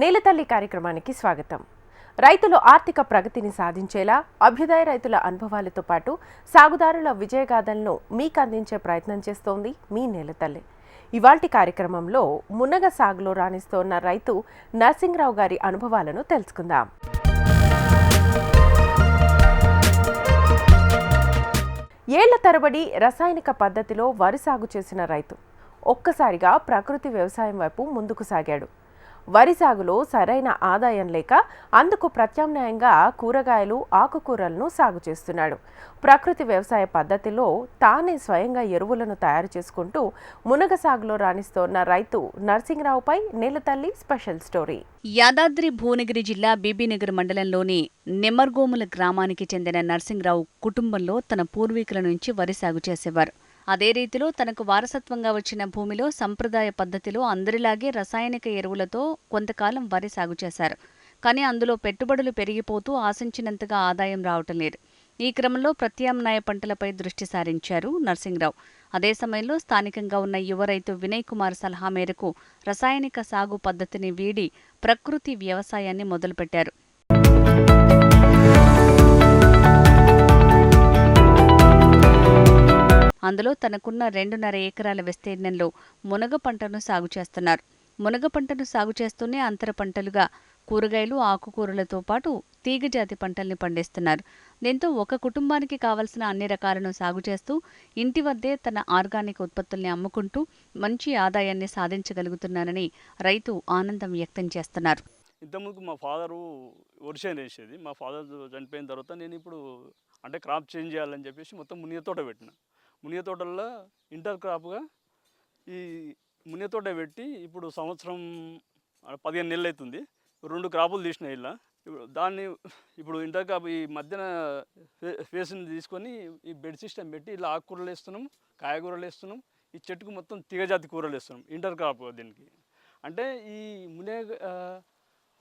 నేలతల్లి కార్యక్రమానికి స్వాగతం. రైతులు ఆర్థిక ప్రగతిని సాధించేలా అభ్యుదయ రైతుల అనుభవాలతో పాటు సాగుదారుల విజయగాథలను మీకు అందించే ప్రయత్నం చేస్తోంది మీ నేలతల్లి. ఇవాల్టి కార్యక్రమంలో మునగ సాగులో రాణిస్తోన్న రైతు నరసింహరావు గారి అనుభవాలను తెలుసుకుందాం. ఏళ్ళ తరబడి రసాయనిక పద్ధతిలో వరి సాగు చేసిన రైతు ఒక్కసారిగా ప్రకృతి వ్యవసాయం వైపు ముందుకు సాగాడు. వరి సాగులో సరైన ఆదాయం లేక అందుకు ప్రత్యామ్నాయంగా కూరగాయలు ఆకుకూరలను సాగు చేస్తున్నాడు. ప్రకృతి వ్యవసాయ పద్ధతిలో తానే స్వయంగా ఎరువులను తయారు చేసుకుంటూ మునగ సాగులో రాణిస్తోన్న రైతు నరసింహరావుపై నేలతల్లి స్పెషల్ స్టోరీ. యాదాద్రి భువనగిరి జిల్లా బీబీనగర్ మండలంలోని నిమ్మర్గోముల గ్రామానికి చెందిన నర్సింగ్రావు కుటుంబంలో తన పూర్వీకుల నుంచి వరి సాగు చేసేవారు. అదే రీతిలో తనకు వారసత్వంగా వచ్చిన భూమిలో సంప్రదాయ పద్ధతిలో అందరిలాగే రసాయనిక ఎరువులతో కొంతకాలం వరి సాగు చేశారు. కానీ అందులో పెట్టుబడులు పెరిగిపోతూ ఆశించినంతగా ఆదాయం రావటం లేదు. ఈ క్రమంలో ప్రత్యామ్నాయ పంటలపై దృష్టి సారించారు నర్సింగ్రావు అదే సమయంలో స్థానికంగా ఉన్న యువ రైతు వినయ్ కుమార్ సలహా మేరకు రసాయనిక సాగు పద్ధతిని వీడి ప్రకృతి వ్యవసాయాన్ని మొదలుపెట్టారు. అందులో తనకున్న రెండున్నర ఎకరాల విస్తీర్ణంలో మునగ పంటను సాగు చేస్తున్నారు. మునగ పంటను సాగు చేస్తూనే అంతర పంటలుగా కూరగాయలు ఆకుకూరలతో పాటు తీగజాతి పంటల్ని పండిస్తున్నారు. దీంతో ఒక కుటుంబానికి కావలసిన అన్ని రకాలను సాగు చేస్తూ ఇంటి వద్దే తన ఆర్గానిక్ ఉత్పత్తుల్ని అమ్ముకుంటూ మంచి ఆదాయాన్ని సాధించగలుగుతున్నానని రైతు ఆనందం వ్యక్తం చేస్తున్నారు. ఇంతకుముందు మా ఫాదరు వరిసేను వేసేది. మా ఫాదర్ చనిపోయిన తర్వాత నేను ఇప్పుడు అంటే క్రాప్ చేంజ్ చేయాలని చెప్పేసి మొత్తం మునిగ తోట పెట్టిన. మునిగ తోటల్లో ఇంటర్ క్రాప్గా ఈ మునిగ తోట పెట్టి ఇప్పుడు సంవత్సరం పదిహేను నెలలు అవుతుంది రెండు క్రాపులు తీసిన ఇలా. ఇప్పుడు దాన్ని ఇప్పుడు ఇంటర్ క్రాప్ ఈ మధ్యన ఫేస్ని తీసుకొని ఈ బెడ్ సిస్టమ్ పెట్టి ఇలా ఆకుకూరలు వేస్తున్నాం కాయగూరలు వేస్తున్నాం ఈ చెట్టుకు మొత్తం తీగజాతి కూరలు వేస్తున్నాం ఇంటర్ క్రాప్ దీనికి. అంటే ఈ మునే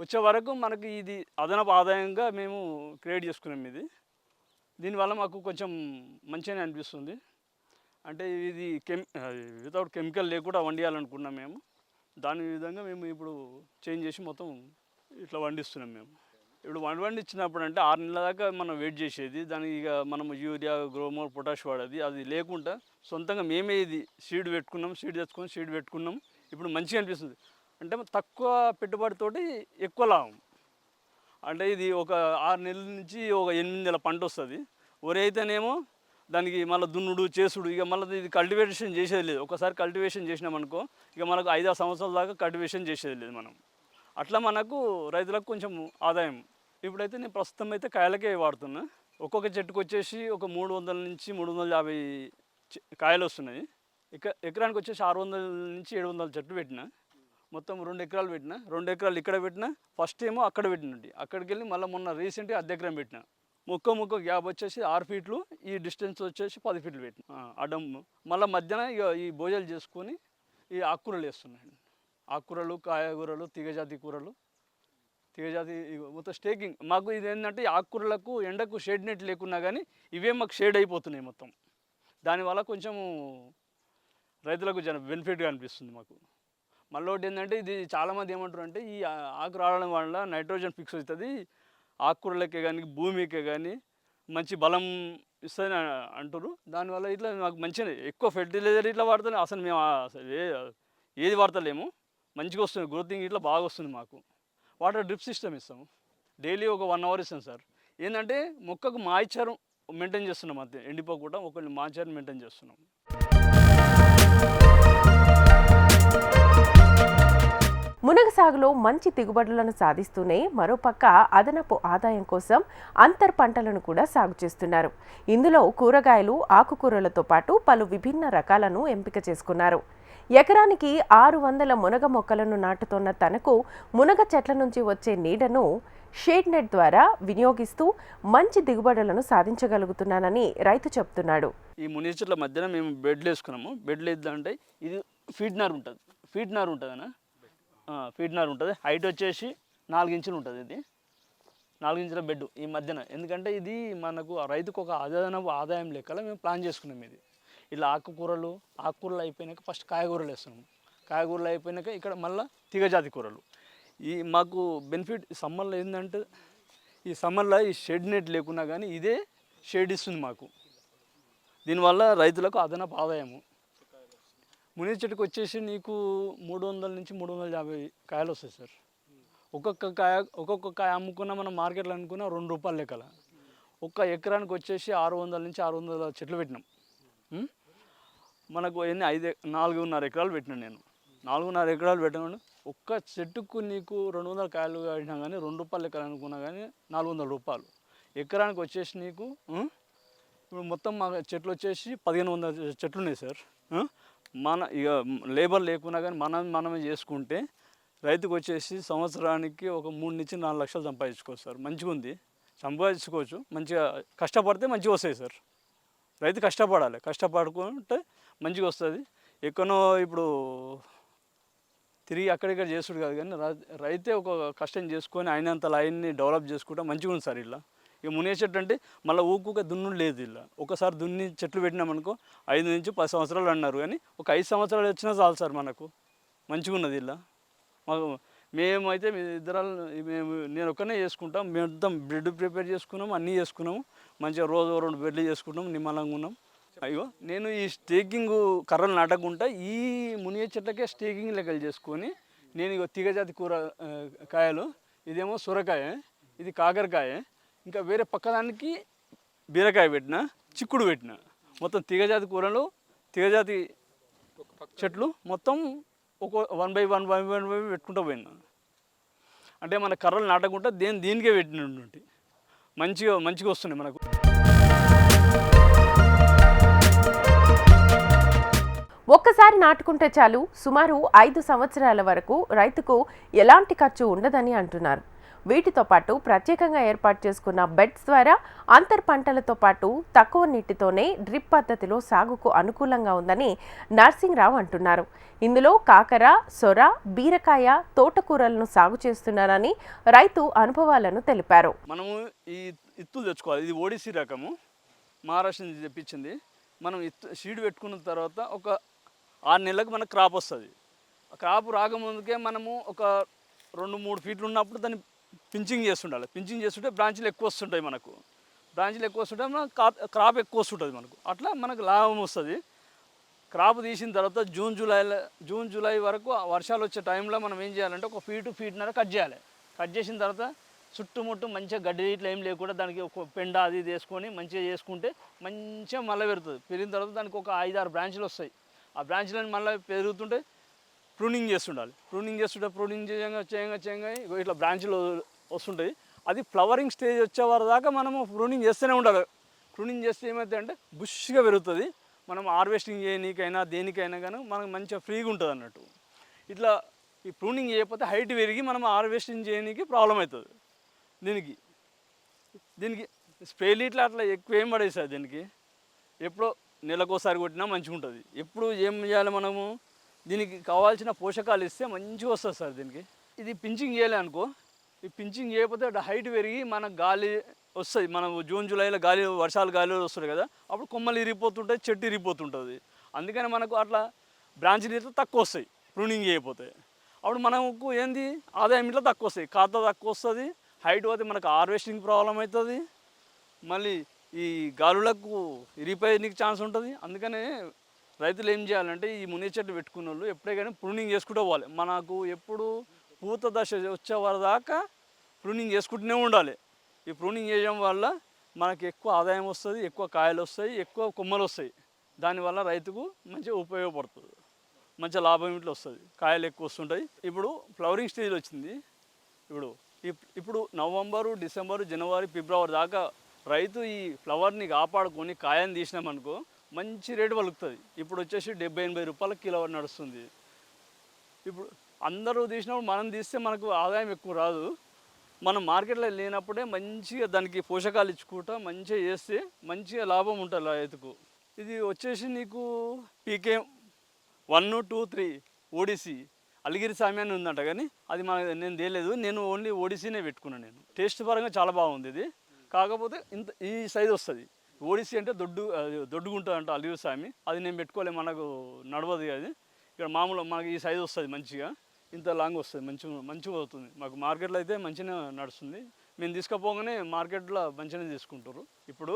వచ్చే వరకు మనకి ఇది అదనపు ఆదాయంగా మేము క్రియేట్ చేసుకున్నాం ఇది. దీనివల్ల మాకు కొంచెం మంచిగానే అనిపిస్తుంది. అంటే ఇది కెమ్ వితౌట్ కెమికల్ లేకుండా వండియాలనుకున్నాం మేము. దాని విధంగా మేము ఇప్పుడు చేంజ్ చేసి మొత్తం ఇట్లా వండిస్తున్నాం మేము. ఇప్పుడు వండి వండించినప్పుడు అంటే ఆరు నెలల దాకా మనం వెయిట్ చేసేది దానికి ఇక మనం యూరియా గ్రోమోర్ పొటాష్ వాడేది అది లేకుండా సొంతంగా మేమే ఇది సీడ్ పెట్టుకున్నాం సీడ్ తెచ్చుకొని సీడ్ పెట్టుకున్నాం. ఇప్పుడు మంచిగా అనిపిస్తుంది. అంటే తక్కువ పెట్టుబడితోటి ఎక్కువ లాభం. అంటే ఇది ఒక ఆరు నెలల నుంచి ఒక ఎనిమిది నెలల పంట వస్తుంది. వరి అయితేనేమో దానికి మళ్ళీ దున్నుడు చేసుడు ఇక మళ్ళీ ఇది కల్టివేషన్ చేసేది లేదు. ఒకసారి కల్టివేషన్ చేసినామనుకో ఇక మనకు ఐదారు సంవత్సరాల దాకా కల్టివేషన్ చేసేది లేదు మనం. అట్లా మనకు రైతులకు కొంచెం ఆదాయం. ఇప్పుడైతే నేను ప్రస్తుతం అయితే కాయలకే వాడుతున్నా. ఒక్కొక్క చెట్టుకు వచ్చేసి ఒక మూడు వందల నుంచి మూడు వందల యాభై కాయలు వస్తున్నాయి. ఎక ఎకరానికి వచ్చేసి ఆరు వందల నుంచి ఏడు వందల చెట్లు పెట్టిన. మొత్తం రెండు ఎకరాలు పెట్టిన. రెండు ఎకరాలు ఇక్కడ పెట్టిన. ఫస్ట్ ఏమో అక్కడ పెట్టినండి అక్కడికి వెళ్ళి మళ్ళీ మొన్న రీసెంట్గా అర్ధ ఎకరం పెట్టిన. ముక్క ముక్క గ్యాప్ వచ్చేసి ఆరు ఫీట్లు ఈ డిస్టెన్స్ వచ్చేసి పది ఫీట్లు పెట్టిన అడం మళ్ళీ మధ్యన ఇక ఈ భోజనాలు చేసుకొని ఈ ఆకుకూరలు వేస్తున్నాయి ఆకుకూరలు కాయగూరలు తీగజాతి కూరలు. తీగజాతి మొత్తం స్టేకింగ్. మాకు ఇది ఏంటంటే ఈ ఆకుకూరలకు ఎండకు షేడ్ నెట్ లేకున్నా కానీ ఇవే మాకు షేడ్ అయిపోతున్నాయి మొత్తం. దానివల్ల కొంచెం రైతులకు జన బెనిఫిట్గా అనిపిస్తుంది మాకు. మళ్ళీ ఒకటి ఏంటంటే ఇది చాలామంది ఏమంటారు అంటే ఈ ఆకు రావడం వల్ల నైట్రోజన్ ఫిక్స్ అవుతుంది ఆకుకూరలకే కానీ భూమికే కానీ మంచి బలం ఇస్తుంది అంటారు దానివల్ల ఇట్లా మాకు మంచిగా ఎక్కువ ఫెర్టిలైజర్ ఇట్లా వాడతాను అసలు మేము ఏ ఏది వాడతలేము. మంచిగా వస్తుంది గ్రోతింగ్ ఇట్లా బాగా వస్తుంది మాకు. వాటర్ డ్రిప్ సిస్టమ్ ఇస్తాము డైలీ ఒక వన్ అవర్ ఇస్తాం సార్. ఏంటంటే మొక్కకు మాయిచారం మెయింటైన్ చేస్తున్నాం అంతే ఎండిపోకుండా ఒక మాయిచారం మెయింటైన్ చేస్తున్నాం. మునగ సాగులో మంచి దిగుబడులను సాధిస్తూనే మరోపక్క అదనపు ఆదాయం కోసం అంతర్ పంటలను కూడా సాగు చేస్తున్నారు. ఇందులో కూరగాయలు ఆకుకూరలతో పాటు పలు విభిన్న రకాలను ఎంపిక చేసుకున్నారు. ఎకరానికి ఆరు వందల మునగ మొక్కలను నాటుతున్న తనకు మునగ చెట్ల నుంచి వచ్చే నీడను షేడ్ నెట్ ద్వారా వినియోగిస్తూ మంచి దిగుబడులను సాధించగలుగుతున్నానని రైతు చెప్తున్నాడు. ఈ మునిగి చెట్ల మధ్యన మేము బెడ్లు వేసుకున్నాము. బెడ్లు వేద్దామంటే ఇది ఫీడ్నార్ ఉంటుంది. ఫీడ్నార్ ఉంటుందన్నా ఉంటుంది ఉంటుంది. హైట్ వచ్చేసి నాలుగు ఇంచులు ఉంటుంది ఇది. నాలుగు ఇంచుల బెడ్ ఈ మధ్యన. ఎందుకంటే ఇది మనకు ఆ రైతుకు ఒక అదనపు ఆదాయం లెక్కలో మేము ప్లాన్ చేసుకున్నాం ఇది. ఇలా ఆకుకూరలు ఆకుకూరలు అయిపోయినాక ఫస్ట్ కాయగూరలు వేస్తున్నాము కాయగూరలు అయిపోయినాక ఇక్కడ మళ్ళీ తీగజాతి కూరలు. ఈ మాకు బెనిఫిట్ సమ్మర్లో ఏంటంటే ఈ సమ్మర్లో ఈ షెడ్ నెట్ లేకున్నా కానీ ఇదే షేడ్ ఇస్తుంది మాకు. దీనివల్ల రైతులకు అదనపు ఆదాయము. మునిగి చెట్టుకు వచ్చేసి నీకు మూడు వందల నుంచి మూడు వందల యాభై కాయలు వస్తాయి సార్. ఒక్కొక్క కాయ ఒక్కొక్క కాయ అమ్ముకున్నా మనం మార్కెట్లో అనుకున్నా రెండు రూపాయల లెక్కల. ఒక్క ఎకరానికి వచ్చేసి ఆరు వందల నుంచి ఆరు వందల చెట్లు పెట్టినాం. మనకు ఎన్ని? ఐదు నాలుగున్నర ఎకరాలు పెట్టినా నేను. నాలుగున్నర ఎకరాలు పెట్టినాను ఒక్క చెట్టుకు నీకు రెండు వందల కాయలు కట్టినా కానీ రెండు రూపాయలు ఎకరా అనుకున్నా కానీ నాలుగు వందల రూపాయలు. ఎకరానికి వచ్చేసి నీకు ఇప్పుడు మొత్తం మా చెట్లు వచ్చేసి పదిహేను వందల చెట్లు ఉన్నాయి సార్. మన ఇక లేబర్ లేకున్నా కానీ మనం మనమే చేసుకుంటే రైతుకు వచ్చేసి సంవత్సరానికి ఒక మూడు నుంచి నాలుగు లక్షలు సంపాదించుకోవచ్చు సార్. మంచిగా ఉంది సంపాదించుకోవచ్చు. మంచిగా కష్టపడితే మంచిగా వస్తాయి సార్. రైతు కష్టపడాలి. కష్టపడుకుంటే మంచిగా వస్తుంది. ఎక్కడో ఇప్పుడు తిరిగి అక్కడిక్కడ చేస్తుడు కాదు కానీ రై- రైతే ఒక కష్టం చేసుకొని అయినంత లైన్ని డెవలప్ చేసుకుంటే మంచిగా ఉంది సార్ ఇలా ఇక మునిగే చెట్టు అంటే మళ్ళీ ఊకుక దున్నుడు లేదు ఇలా. ఒకసారి దున్ని చెట్లు పెట్టినామనుకో ఐదు నుంచి పది సంవత్సరాలు అన్నారు కానీ ఒక ఐదు సంవత్సరాలు వచ్చినా చాలు సార్ మనకు. మంచిగా ఉన్నది ఇలా. మాకు మేమైతే మీ ఇద్దరాలు మేము నేను ఒక్కనే చేసుకుంటాం. మేము మొత్తం బ్రెడ్ ప్రిపేర్ చేసుకున్నాం అన్నీ చేసుకున్నాము. మంచిగా రోజు రెండు బెడ్లు చేసుకుంటాం నిమ్మలంగా ఉన్నాం. అయ్యో నేను ఈ స్టేకింగ్ కర్రలు నాటకుండా ఈ మునిగే చెట్లకే స్టేకింగ్ లెక్కలు చేసుకొని నేను ఇగో తీగజాతి కూర కాయలు. ఇదేమో సొరకాయ ఇది కాకరకాయ. ఇంకా వేరే పక్కదానికి బీరకాయ పెట్టిన చిక్కుడు పెట్టిన. మొత్తం తీగజాతి కూరలు తీగజాతి చెట్లు మొత్తం ఒక one by one by one by పెట్టుకుంటూ పోయినా. అంటే మన కర్రలు నాటకుండా దేని దీనికే పెట్టినటువంటి. మంచిగా మంచిగా వస్తున్నాయి మనకు. ఒక్కసారి నాటుకుంటే చాలు సుమారు ఐదు సంవత్సరాల వరకు రైతుకు ఎలాంటి ఖర్చు ఉండదని అంటున్నారు. వీటితో పాటు ప్రత్యేకంగా ఏర్పాటు చేసుకున్న బెడ్స్ ద్వారా అంతర్ పంటలతో పాటు తక్కువ నీటితోనే డ్రిప్ పద్ధతిలో సాగుకు అనుకూలంగా ఉందని నర్సింగ్రావు అంటున్నారు. ఇందులో కాకర సొర బీరకాయ తోటకూరలను సాగు చేస్తున్నారని రైతు అనుభవాలను తెలిపారు. మనము ఈ ఇత్తులు తెచ్చుకోవాలి. ఇది ఓడిసి రకము. మహారాష్ట్ర నుంచి తెప్పించింది. మనం ఇత్తు సీడ్ పెట్టుకున్న తర్వాత ఒక ఆరు నెలలకు మనకు క్రాప్ వస్తుంది. క్రాప్ రాకముందుకే మనము ఒక రెండు మూడు ఫీట్లు ఉన్నప్పుడు దాన్ని పించింగ్ చేస్తుండాలి. పించింగ్ చేస్తుంటే బ్రాంచ్లు ఎక్కువ వస్తుంటాయి మనకు. బ్రాంచ్లు ఎక్కువ వస్తుంటే మన క్రాప్ ఎక్కువ వస్తుంటుంది మనకు. అట్లా మనకు లాభం వస్తుంది. క్రాప్ తీసిన తర్వాత జూన్ జూలైలో జూన్ జూలై వరకు ఆ వర్షాలు వచ్చే టైంలో మనం ఏం చేయాలంటే ఒక ఫీటు ఫీట్నర కట్ చేయాలి. కట్ చేసిన తర్వాత చుట్టుముట్టు మంచిగా గడ్డి ఇట్లా ఏం లేకుండా దానికి ఒక పెండ అది వేసుకొని మంచిగా చేసుకుంటే మంచిగా మళ్ళీ పెరుగుతుంది. పెరిగిన తర్వాత దానికి ఒక ఐదు ఆరు బ్రాంచ్లు వస్తాయి. ఆ బ్రాంచ్లను మళ్ళీ పెరుగుతుంటే ప్రూనింగ్ చేస్తుండాలి. ప్రూనింగ్ చేస్తుంటే ప్రూనింగ్ చేయంగా చేయంగా చేయంగా ఇట్లా బ్రాంచ్లు వస్తుంటాయి అది ఫ్లవరింగ్ స్టేజ్ వచ్చే వారి దాకా మనము ప్రూనింగ్ చేస్తూనే ఉండాలి. ప్రూనింగ్ చేస్తే ఏమైతే అంటే బుష్గా పెరుగుతుంది. మనం హార్వెస్టింగ్ చేయనీకైనా దేనికైనా కానీ మనకు మంచిగా ఫ్రీగా ఉంటుంది అన్నట్టు. ఇట్లా ఈ ప్రూనింగ్ చేయకపోతే హైట్ పెరిగి మనం హార్వెస్టింగ్ చేయడానికి ప్రాబ్లం అవుతుంది దీనికి దీనికి స్ప్రేలు ఇట్లా అట్లా ఎక్కువ ఏం పడేది సార్ దీనికి? ఎప్పుడో నెలకోసారి కొట్టినా మంచిగా ఉంటుంది. ఎప్పుడు ఏం చేయాలి మనము? దీనికి కావాల్సిన పోషకాలు ఇస్తే మంచిగా వస్తుంది సార్ దీనికి. ఇది పించింగ్ చేయాలి అనుకో ఈ పించింగ్ చేయకపోతే హైట్ పెరిగి మన గాలి వస్తుంది. మనం జూన్ జూలైలో గాలి వర్షాలు గాలి వస్తుంది కదా అప్పుడు కొమ్మలు ఇరిగిపోతుంటాయి చెట్టు ఇరిగిపోతుంటుంది. అందుకని మనకు అట్లా బ్రాంచ్లు ఇట్లా తక్కువ వస్తాయి ప్రూనింగ్ చేయకపోతే. అప్పుడు మనకు ఏంది? ఆదాయం ఇట్లా తక్కువ వస్తాయి. ఖాతా తక్కువ వస్తుంది హైట్ పోతే మనకు హార్వెస్టింగ్ ప్రాబ్లం అవుతుంది మళ్ళీ ఈ గాలులకు ఇరిగిపోయేనికి ఛాన్స్ ఉంటుంది. అందుకనే రైతులు ఏం చేయాలంటే ఈ మునే చెట్టు పెట్టుకున్న వాళ్ళు ఎప్పుడే కానీ ప్రూనింగ్ చేసుకుంటూ పోవాలి. మనకు ఎప్పుడు పూత దశ వచ్చే వరదాకా ప్రూనింగ్ చేసుకుంటూనే ఉండాలి. ఈ ప్రూనింగ్ చేయడం వల్ల మనకి ఎక్కువ ఆదాయం వస్తుంది ఎక్కువ కాయలు వస్తాయి ఎక్కువ కొమ్మలు వస్తాయి. దానివల్ల రైతుకు మంచిగా ఉపయోగపడుతుంది. మంచి లాభం ఇట్లా వస్తుంది. కాయలు ఎక్కువ వస్తుంటాయి. ఇప్పుడు ఫ్లవరింగ్ స్టేజ్లో వచ్చింది. ఇప్పుడు ఇప్- ఇప్పుడు నవంబరు డిసెంబరు జనవరి ఫిబ్రవరి దాకా రైతు ఈ ఫ్లవర్ని కాపాడుకొని కాయని తీసినామనుకో మంచి రేటు పలుకుతుంది. ఇప్పుడు వచ్చేసి డెబ్బై ఎనభై రూపాయల కిలో నడుస్తుంది. ఇప్పుడు అందరూ తీసినప్పుడు మనం తీస్తే మనకు ఆదాయం ఎక్కువ రాదు. మనం మార్కెట్లో లేనప్పుడే మంచిగా దానికి పోషకాలు ఇచ్చుకుంటా మంచిగా చేస్తే మంచిగా లాభం ఉంటుంది రైతుకు. ఇది వచ్చేసి నీకు పీకే వన్ టూ త్రీ ఓడిసి అలిగిరి సామ్యాన్ని ఉందంట కానీ అది మన నేను తేలేదు. నేను ఓన్లీ ఓడిసీనే పెట్టుకున్నాను నేను. టేస్ట్ పరంగా చాలా బాగుంది ఇది. కాకపోతే ఇంత ఈ సైజ్ వస్తుంది. ఓడిసీ అంటే దొడ్డు దొడ్డుగుంటుంది అంట అలిగిరి సామి. అది నేను పెట్టుకోలే మనకు నడవదు అది. ఇక్కడ మామూలు మనకి ఈ సైజ్ వస్తుంది మంచిగా. ఇంత లాంగ్ వస్తుంది మంచిగా మంచిగా అవుతుంది మాకు మార్కెట్లో అయితే మంచిగా నడుస్తుంది. మేము తీసుకుపోగానే మార్కెట్లో మంచిగానే తీసుకుంటారు. ఇప్పుడు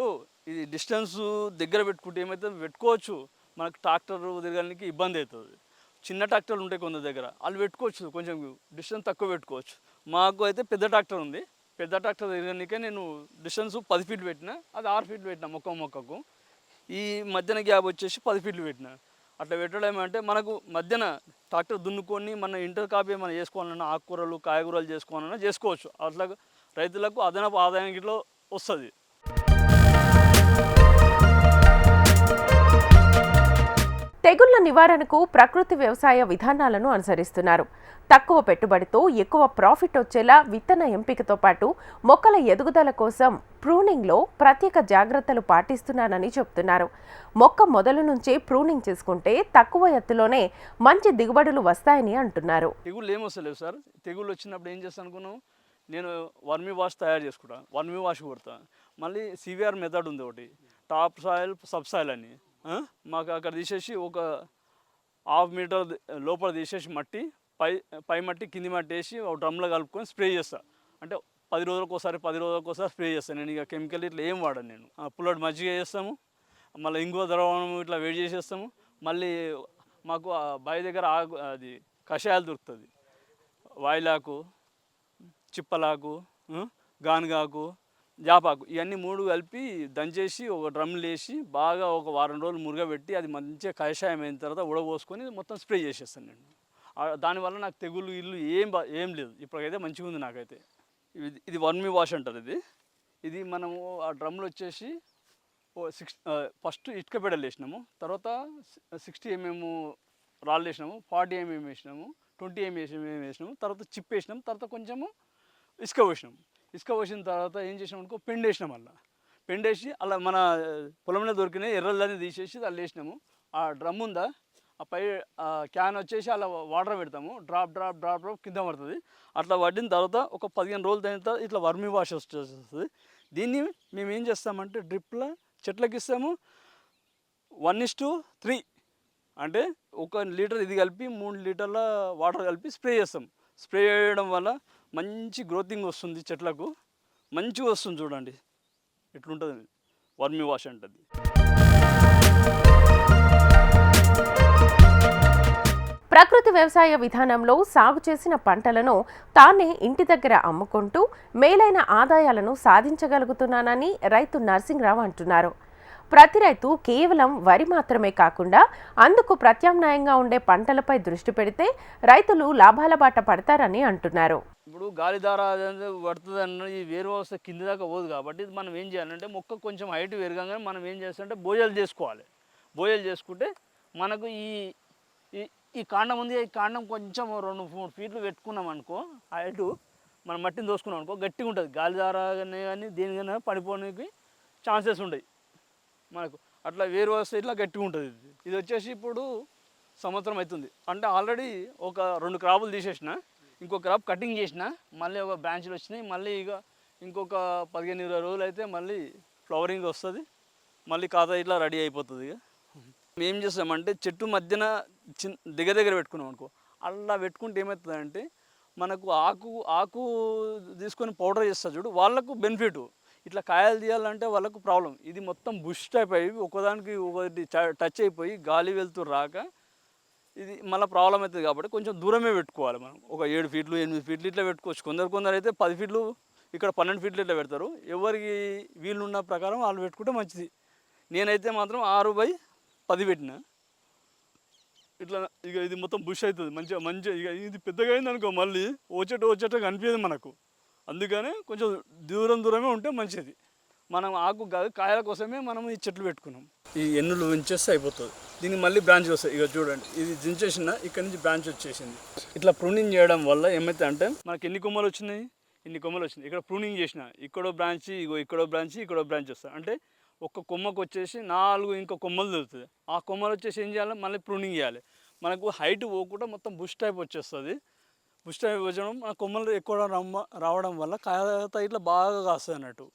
ఇది డిస్టెన్స్ దగ్గర పెట్టుకుంటే ఏమైతే పెట్టుకోవచ్చు. మనకు ట్రాక్టర్ తిరగడానికి ఇబ్బంది అవుతుంది. చిన్న ట్రాక్టర్లు ఉంటాయి కొందరి దగ్గర. వాళ్ళు పెట్టుకోవచ్చు కొంచెం డిస్టెన్స్ తక్కువ పెట్టుకోవచ్చు. మాకు అయితే పెద్ద ట్రాక్టర్ ఉంది. పెద్ద ట్రాక్టర్ తిరగడానికే నేను డిస్టెన్స్ పది ఫీట్ పెట్టిన అది ఆరు ఫీట్ పెట్టిన మొక్క మొక్కకు. ఈ మధ్యన గ్యాప్ వచ్చేసి పది ఫీట్లు పెట్టిన. అట్లా పెట్టడం ఏమంటే మనకు మధ్యన ట్రాక్టర్ దున్నుకొని మన ఇంటర్ కాపీ మనం చేసుకోవాలన్నా ఆకుకూరలు కాయగూరలు చేసుకోవాలన్నా చేసుకోవచ్చు. అట్లా రైతులకు అదనపు ఆదాయం గిట్లో వస్తుంది. తెగుళ్ళ నివారణకు ప్రకృతి వ్యవసాయ విధానాలను అనుసరిస్తున్నారు. తక్కువ పెట్టుబడితో ఎక్కువ ప్రాఫిట్ వచ్చేలా విత్తన ఎంపికతో పాటు మొక్కల ఎదుగుదల కోసం ప్రూనింగ్లో ప్రత్యేక జాగ్రత్తలు పాటిస్తున్నానని చెప్తున్నారు. మొక్క మొదలు నుంచే ప్రూనింగ్ చేసుకుంటే తక్కువ ఎత్తులోనే మంచి దిగుబడులు వస్తాయని అంటున్నారు. తెగుళ్ళు ఏమొస్తలేవు సార్. తెగుళ్ళు వచ్చినప్పుడు ఏం చేస్తాను అనుకున్నావు? నేను వర్మీ వాష్ తయారు చేసుకుంటా. వర్మీ వాష్ కొడతా. మళ్ళీ సివిఆర్ మెథడ్ ఉంది ఒకటి. టాప్ సాయిల్ సబ్ సాయిల్ అని. మాకు అక్కడ తీసేసి ఒక హాఫ్ మీటర్ లోపల తీసేసి మట్టి పై పై మట్టి కింది మట్టి వేసి ఒక డ్రమ్లో కలుపుకొని స్ప్రే చేస్తా. అంటే పది రోజులకు ఒకసారి పది రోజులకు ఒకసారి స్ప్రే చేస్తాను నేను ఇక కెమికల్ ఇట్లా ఏం వాడను నేను. ఆ, పుల్లటి మజ్జిగ చేస్తాము మళ్ళీ ఇంకో ద్రవం ఇట్లా వేడి చేసేస్తాము. మళ్ళీ మాకు ఆ బావి దగ్గర ఆకు అది కషాయాలు దొరుకుతుంది. వాయిలాకు చిప్పలాకు గానుగాకు జాపాకు ఇవన్నీ మూడు కలిపి దంచేసి ఒక డ్రమ్లు వేసి బాగా ఒక వారం రోజులు మురుగబెట్టి అది మంచిగా కషాయం అయిన తర్వాత ఉడబోసుకొని మొత్తం స్ప్రే చేసేస్తాను నేను. దానివల్ల నాకు తెగులు ఇల్లు ఏం బా ఏం లేదు. ఇప్పటికైతే మంచిగా ఉంది నాకైతే. ఇది ఇది వర్మి వాష్ అంటారు ఇది. ఇది మనము ఆ డ్రమ్లు వచ్చేసి ఓ సిక్స్ ఫస్ట్ ఇటుక పెడలు వేసినాము. తర్వాత సిక్స్టీ ఎంఎం రాళ్ళు వేసినాము ఫార్టీ ఎంఎం వేసినాము ట్వంటీ ఎంఎం వేసినాము తర్వాత చిప్ వేసినాము తర్వాత కొంచెము ఇసుక పోసినాం ఇసుక పోసిన తర్వాత ఏం చేసినాం అనుకో పెండ్ వేసినాం అలా పెండేసి అలా మన పొలంలో దొరికిన ఎర్రలన్నీ తీసేసి అలా వేసినాము. ఆ డ్రమ్ ఉందా? పై ఆ క్యాన్ వచ్చేసి అలా వాటర్ పెడతాము. డ్రాప్ డ్రాప్ డ్రాప్ డ్రాప్ కింద పడుతుంది. అట్లా పడిన తర్వాత ఒక పదిహేను రోజుల తర్వాత ఇట్లా వర్మి వాష్ వస్తుంది. దీన్ని మేము ఏం చేస్తామంటే డ్రిప్లో చెట్లకి ఇస్తాము. వన్ ఇస్ టు త్రీ అంటే ఒక లీటర్ ఇది కలిపి మూడు లీటర్ల వాటర్ కలిపి స్ప్రే చేస్తాం. స్ప్రే చేయడం వల్ల మంచి గ్రోతింగ్ వస్తుంది చెట్లకు. మంచిగా వస్తుంది చూడండి. ఎట్లుంటుంది? వర్మి వాష్ అంటది. ప్రకృతి వ్యవసాయ విధానంలో సాగు చేసిన పంటలను తానే ఇంటి దగ్గర అమ్ముకుంటూ మేలైన ఆదాయాలను సాధించగలుగుతున్నానని రైతు నరసింహరావు అంటున్నారు. ప్రతి రైతు కేవలం వరి మాత్రమే కాకుండా అందుకు ప్రత్యామ్నాయంగా ఉండే పంటలపై దృష్టి పెడితే రైతులు లాభాల బాట పడతారని అంటున్నారు. ఇప్పుడు గాలి పడుతుంది అన్న ఈ వేరు వ్యవస్థ కింద దాకా పోదు కాబట్టి మనం ఏం చేయాలంటే మొక్క కొంచెం హైట్ పెరగంగానే మనం ఏం చేస్తామంటే బోయలు చేసుకోవాలి. బోయలు చేసుకుంటే మనకు ఈ ఈ కాండం ఉంది ఈ కాండం కొంచెం రెండు మూడు ఫీట్లు పెట్టుకున్నాం అనుకో హైట్ మనం మట్టిని దోసుకున్నాం అనుకో గట్టిగా ఉంటుంది. గాలి దార కానీ దేనికైనా పడిపోవడానికి ఛాన్సెస్ ఉంటాయి. మనకు అట్లా వేరు వస్తే ఇట్లా గట్టిగా ఉంటుంది ఇది. ఇది వచ్చేసి ఇప్పుడు సంవత్సరం అవుతుంది. అంటే ఆల్రెడీ ఒక రెండు క్రాపులు తీసేసిన ఇంకో క్రాప్ కటింగ్ చేసిన మళ్ళీ ఒక బ్రాంచ్లు వచ్చినాయి మళ్ళీ ఇక ఇంకొక పదిహేను ఇరవై రోజులు అయితే మళ్ళీ ఫ్లవరింగ్ వస్తుంది. మళ్ళీ ఖాతా ఇట్లా రెడీ అయిపోతుంది ఇక. మేము ఏం చేస్తామంటే చెట్టు మధ్యన చిన్న దగ్గర దగ్గర పెట్టుకున్నాం అనుకో. అలా పెట్టుకుంటే ఏమవుతుందంటే మనకు ఆకు ఆకు తీసుకొని పౌడర్ చేస్తారు చూడు వాళ్ళకు బెనిఫిట్. ఇట్లా కాయలు తీయాలంటే వాళ్ళకు ప్రాబ్లం. ఇది మొత్తం బుష్ టైప్ అయ్యి ఒకదానికి ఒకటి టచ్ అయిపోయి గాలి వెళ్తూ రాక ఇది మళ్ళీ ప్రాబ్లం అవుతుంది కాబట్టి కొంచెం దూరమే పెట్టుకోవాలి మనం. ఒక ఏడు ఫీట్లు ఎనిమిది ఫీట్లు ఇట్లా పెట్టుకోవచ్చు. కొందరు కొందరు అయితే పది ఫీట్లు ఇక్కడ పన్నెండు ఫీట్లు ఇట్లా పెడతారు. ఎవరికి వీళ్ళున్న ప్రకారం వాళ్ళు పెట్టుకుంటే మంచిది. నేనైతే మాత్రం ఆరు బై పది పెట్టిన. ఇట్లా ఇక ఇది మొత్తం బుష్ అవుతుంది. మంచిగా మంచిగా ఇక ఇది పెద్దగా అయింది అనుకో మళ్ళీ వచ్చేట వచ్చేట కనిపించదు మనకు. అందుకనే కొంచెం దూరం దూరమే ఉంటే మంచిది. మనం ఆకు కాదు కాయల కోసమే మనం ఈ చెట్లు పెట్టుకున్నాం. ఈ ఎన్నులు ఉంచేస్తే అయిపోతుంది. దీనికి మళ్ళీ బ్రాంచ్ వస్తాయి. ఇక చూడండి ఇది దించేసిన ఇక్కడ నుంచి బ్రాంచ్ వచ్చేసింది. ఇట్లా ప్రూనింగ్ చేయడం వల్ల ఏమైతే అంటే మనకి ఎన్ని కొమ్మలు వచ్చినాయి? ఇన్ని కొమ్మలు వచ్చినాయి? ఇక్కడ ప్రూనింగ్ చేసిన ఇక్కడో బ్రాంచ్ ఇగో ఇక్కడో బ్రాంచ్ ఇక్కడో బ్రాంచ్ వస్తాయి. అంటే ఒక్క కొమ్మకు వచ్చేసి నాలుగు ఇంకా కొమ్మలు దొరుకుతుంది ఆ కొమ్మలు వచ్చేసి ఏం చేయాలి? మళ్ళీ ప్రూనింగ్ చేయాలి. మనకు హైట్ పోకుండా మొత్తం బుష్ టైప్ వచ్చేస్తుంది. బుష్ టైప్ వచ్చడం మన కొమ్మలు ఎక్కువ రమ్మ రావడం వల్ల కాయత ఇట్లా బాగా కాస్తుంది అన్నట్టు.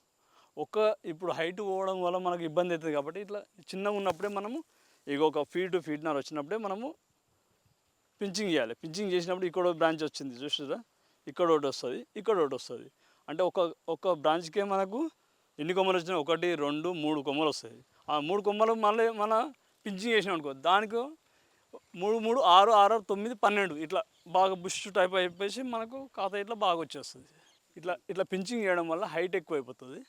ఒక ఇప్పుడు హైట్ పోవడం వల్ల మనకు ఇబ్బంది అవుతుంది కాబట్టి ఇట్లా చిన్నగా ఉన్నప్పుడే మనము ఇక ఒక ఫీట్ ఫీట్నర్ వచ్చినప్పుడే మనము పించింగ్ చేయాలి. పించింగ్ చేసినప్పుడు ఇక్కడ బ్రాంచ్ వచ్చింది చూసారా ఇక్కడ ఒకటి వస్తుంది ఇక్కడ ఒకటి వస్తుంది. అంటే ఒక ఒక బ్రాంచ్కే మనకు ఎన్ని కొమ్మలు వచ్చినా ఒకటి రెండు మూడు కొమ్మలు వస్తాయి. ఆ మూడు కొమ్మలు మళ్ళీ మన పించింగ్ చేసినాం అనుకో దానికి మూడు మూడు ఆరు ఆరు తొమ్మిది పన్నెండు ఇట్లా బాగా బుష్ టైప్ అయిపోయి మనకు ఖాతా ఇట్లా బాగా వచ్చేస్తుంది. ఇట్లా ఇట్లా పించింగ్ చేయడం వల్ల హైట్ ఎక్కువ అయిపోతుంది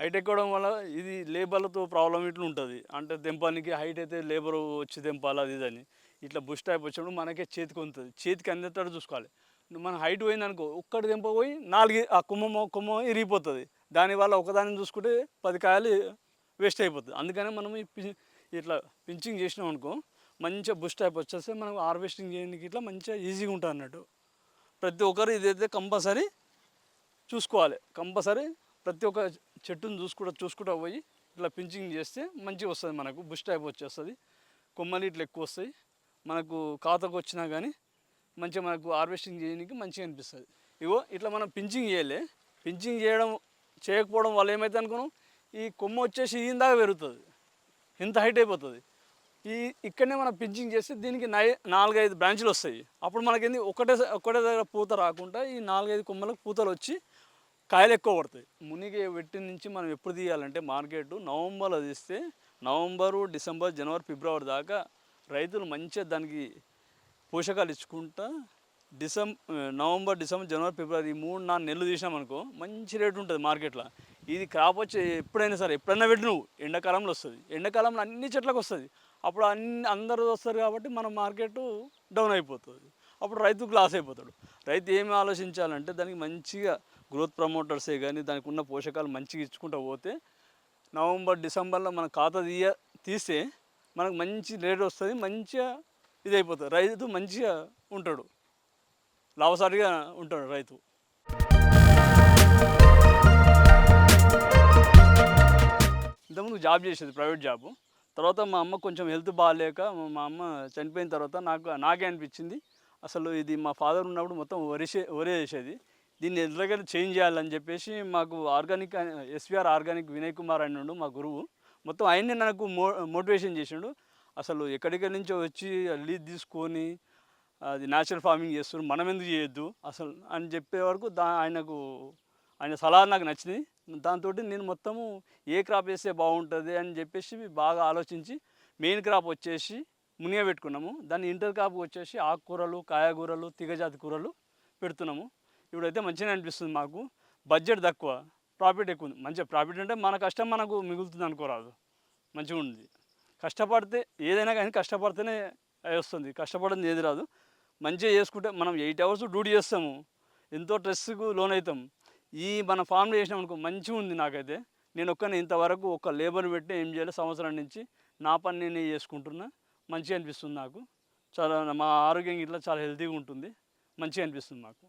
హైట్ ఎక్కడం వల్ల ఇది లేబర్లతో ప్రాబ్లం ఇట్లా ఉంటుంది. అంటే తెంపానికి హైట్ అయితే లేబర్ వచ్చి తెంపాలి అది ఇది అని. ఇట్లా బుష్ టైప్ వచ్చినప్పుడు మనకే చేతికి ఉంటుంది చేతికి అందేటట్టు చూసుకోవాలి. మన హైట్ పోయిందనుకో ఒక్కటి తెంపపోయి నాలుగు ఆ కుమ్మం కుమ్మం ఇరిగిపోతుంది. దానివల్ల ఒకదాన్ని చూసుకుంటే పది కాయలు వేస్ట్ అయిపోతుంది. అందుకనే మనం ఈ పి- ఇట్లా పించింగ్ చేసినాం అనుకో మంచిగా బుష్ టైప్ వచ్చేస్తే మనం హార్వెస్టింగ్ చేయడానికి ఇట్లా మంచిగా ఈజీగా ఉంటుంది అన్నట్టు. ప్రతి ఒక్కరు ఇదైతే కంపల్సరీ చూసుకోవాలి. కంపల్సరీ ప్రతి ఒక్క చెట్టును చూసుకుంటూ చూసుకుంటూ పోయి ఇట్లా పించింగ్ చేస్తే మంచిగా వస్తుంది మనకు. బుష్ టైప్ వచ్చేస్తుంది. కొమ్మలు ఇట్లా ఎక్కువ వస్తాయి. మనకు ఖాతాకు వచ్చినా కానీ మంచిగా మనకు హార్వెస్టింగ్ చేయడానికి మంచిగా అనిపిస్తుంది. ఇగో ఇట్లా మనం పించింగ్ చేయలే. పించింగ్ చేయడం చేయకపోవడం వల్ల ఏమైతే అనుకున్నాం ఈ కొమ్మ వచ్చేసి ఈయన దాకా పెరుగుతుంది. ఇంత హైట్ అయిపోతుంది. ఈ ఇక్కడనే మనం పించింగ్ చేస్తే దీనికి నై నాలుగైదు బ్రాంచ్లు వస్తాయి. అప్పుడు మనకేంది? ఒకటే ఒకటే దగ్గర పూత రాకుండా ఈ నాలుగైదు కొమ్మలకు పూతలు వచ్చి కాయలు ఎక్కువ పడతాయి. మునిగి వెట్టి నుంచి మనం ఎప్పుడు తీయాలంటే మార్కెట్ నవంబర్లో తీస్తే నవంబరు డిసెంబర్ జనవరి ఫిబ్రవరి దాకా రైతులు మంచిగా దానికి పోషకాలు ఇచ్చుకుంటా డిసెంబర్ నవంబర్ డిసెంబర్ జనవరి ఫిబ్రవరి ఈ మూడు నాలుగు నెలలు తీసినామనుకో మంచి రేటు ఉంటుంది మార్కెట్లో. ఇది క్రాప్ వచ్చి ఎప్పుడైనా సరే ఎప్పుడైనా పెట్టి నువ్వు ఎండాకాలంలో వస్తుంది. ఎండాకాలంలో అన్ని చెట్లకు వస్తుంది. అప్పుడు అన్ని అందరూ వస్తారు కాబట్టి మన మార్కెట్ డౌన్ అయిపోతుంది. అప్పుడు రైతు లాస్ అయిపోతాడు. రైతు ఏమి ఆలోచించాలంటే దానికి మంచిగా గ్రోత్ ప్రమోటర్సే కానీ దానికి ఉన్న పోషకాలు మంచిగా ఇచ్చుకుంటూ పోతే నవంబర్ డిసెంబర్లో మన ఖాతా తీయ తీస్తే మనకు మంచి రేట్ వస్తుంది. మంచిగా ఇది అయిపోతుంది రైతు మంచిగా ఉంటాడు. లాభసాటిగా ఉంటాడు రైతు. ఇంతకుముందు జాబ్ చేసేది ప్రైవేట్ జాబ్. తర్వాత మా అమ్మ కొంచెం హెల్త్ బాగాలేక మా అమ్మ చనిపోయిన తర్వాత నాకు నాకే అనిపించింది. అసలు ఇది మా ఫాదర్ ఉన్నప్పుడు మొత్తం వరిసే వరి చేసేది. దీన్ని ఎలాగైనా చేంజ్ చేయాలని చెప్పేసి మాకు organic SVR organic Vinay Kumar అని ఉండు మా గురువు. మొత్తం ఆయన్ని నాకు మో మోటివేషన్ చేసిండు. అసలు ఎక్కడెక్కడి నుంచో వచ్చి లీజ్ తీసుకొని అది న్యాచురల్ ఫార్మింగ్ చేస్తున్నారు. మనం ఎందుకు చేయొద్దు? అసలు అని చెప్పే వరకు దా ఆయనకు ఆయన సలహా నాకు నచ్చింది. దాంతో నేను మొత్తము ఏ క్రాప్ వేస్తే బాగుంటుంది అని చెప్పేసి బాగా ఆలోచించి మెయిన్ క్రాప్ వచ్చేసి మునిగ పెట్టుకున్నాము. దాన్ని ఇంటర్ క్రాప్ వచ్చేసి ఆకుకూరలు కాయగూరలు తీగజాతి కూరలు పెడుతున్నాము. ఇప్పుడైతే మంచిగా అనిపిస్తుంది మాకు. బడ్జెట్ తక్కువ. ప్రాఫిట్ ఎక్కువ ఉంది. మంచిగా ప్రాఫిట్ అంటే మన కష్టం మనకు మిగులుతుంది అనుకోరాదు. మంచిగా ఉంది. కష్టపడితే ఏదైనా కానీ కష్టపడితేనే వస్తుంది. కష్టపడింది ఏది రాదు. మంచిగా చేసుకుంటే మనం ఎయిట్ అవర్స్ డ్యూటీ చేస్తాము. ఎంతో స్ట్రెస్కు లోన్ అవుతాం ఈ మన ఫామ్లో చేసినాం అనుకో మంచిగా ఉంది నాకైతే. నేను ఒక్కనే ఇంతవరకు ఒక లేబర్ పెట్టి ఏం చేయాలి సంవత్సరం నుంచి నా పని నేను చేసుకుంటున్నా. మంచిగా అనిపిస్తుంది నాకు. చాలా మా ఆరోగ్యం ఇట్లా చాలా హెల్తీగా ఉంటుంది. మంచిగా అనిపిస్తుంది మాకు.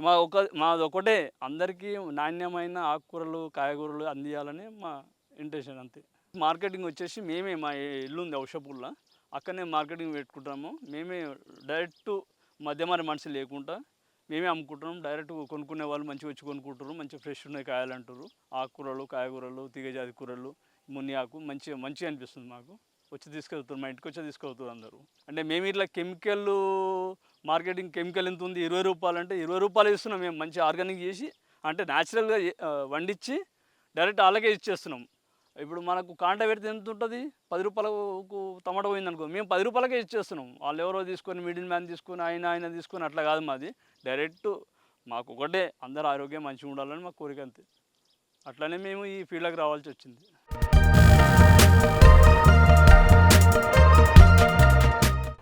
మా ఒక మాది ఒకటే. అందరికీ నాణ్యమైన ఆకుకూరలు కాయగూరలు అందియాలని మా ఇంటెన్షన్ అంతే. మార్కెటింగ్ వచ్చేసి మేమే మా ఇల్లు ఉంది ఔషపూర్లో అక్కడనే మార్కెటింగ్ పెట్టుకుంటాము. మేమే డైరెక్ట్ మధ్యమారి మనిషి లేకుండా మేమే అమ్ముకుంటున్నాం. డైరెక్ట్ కొనుక్కునే వాళ్ళు మంచిగా వచ్చి కొనుక్కుంటారు మంచిగా ఫ్రెష్ ఉన్నాయి కాయలు అంటారు ఆకుకూరలు కాయగూరలు తీగజాతి కూరలు ముని ఆకు మంచిగా మంచిగా అనిపిస్తుంది మాకు. వచ్చి తీసుకెళ్తారు మా ఇంటికి వచ్చి తీసుకెళ్తారు అందరూ. అంటే మేము ఇట్లా కెమికల్ మార్కెటింగ్ కెమికల్ ఎంత ఉంది? ఇరవై రూపాయలు అంటే ఇరవై రూపాయలు ఇస్తున్నాం మేము. మంచి ఆర్గానిక్ చేసి అంటే న్యాచురల్గా వండించి డైరెక్ట్ అలాగే ఇచ్చేస్తున్నాం. ఇప్పుడు మనకు కాంట పెడితే ఎంత ఉంటుంది పది రూపాయలకు టమాటా పోయింది అనుకో మేము పది రూపాయలకే ఇచ్చేస్తున్నాం. వాళ్ళు ఎవరో తీసుకొని మిడిల్ మ్యాన్ తీసుకొని ఆయన ఆయన తీసుకొని అట్లా కాదు మాది. డైరెక్ట్ మాకు ఒకటే అందరూ ఆరోగ్యం మంచిగా ఉండాలని మా కోరిక అంతే. అట్లనే మేము ఈ ఫీల్డ్కి రావాల్సి వచ్చింది.